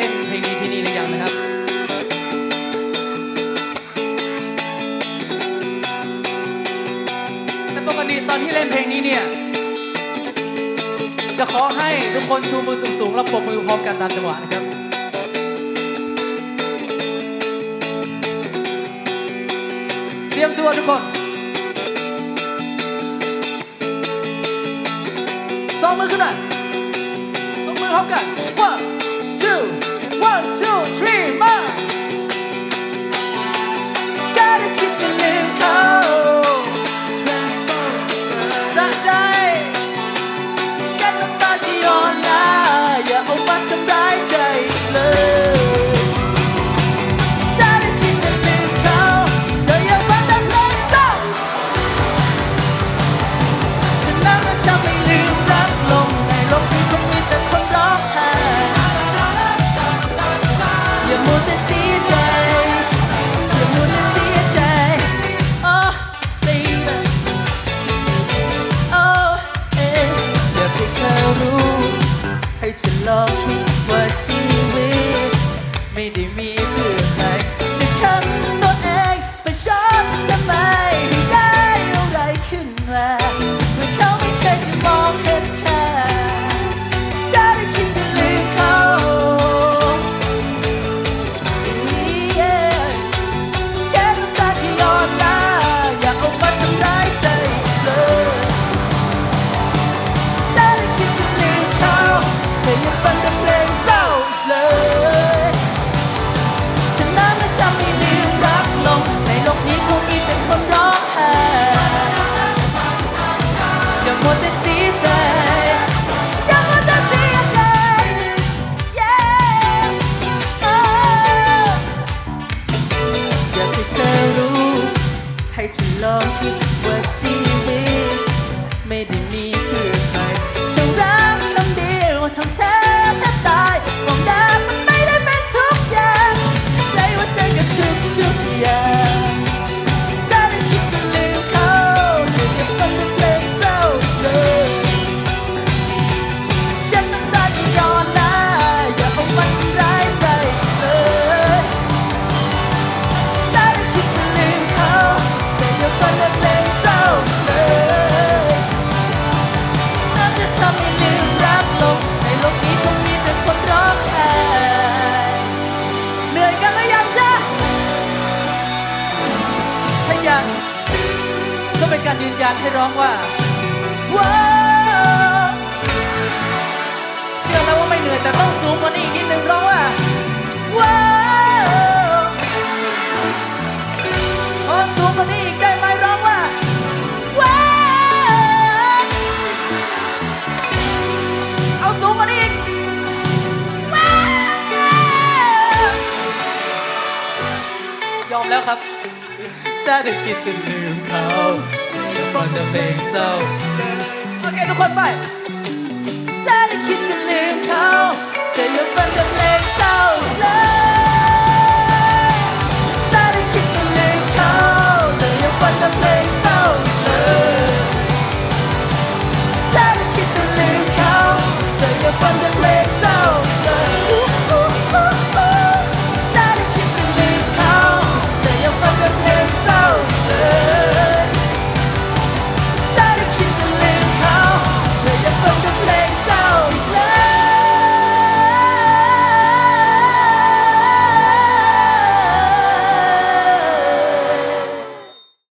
เล่นเพลงนี้ที่นี่หรือยังนะครับแต่ปกติตอนที่เล่นเพลงนี้เนี่ย จะขอให้ทุกคนชูมือสูงๆและวปรบมือพร้อมกันตามจังหวะนะครับเตรียมตัวทุกคนสองมือขึ้นหน่อยตบมือพร้อมกัน one two รู้ ให้เธอลองคิด หรือยังจ๊ะถ้ายังก็เป็นการยืนยันให้ร้องว่าว้า มแล้วครับแซ่ถึงคิดจะลืมเขาเธอยังฟังแต่เพลงเศร้าโอเคทุกคนไปแซ่ถึงคิดจะลืมเขาเธอยังฟังแต่เพลงเศร้า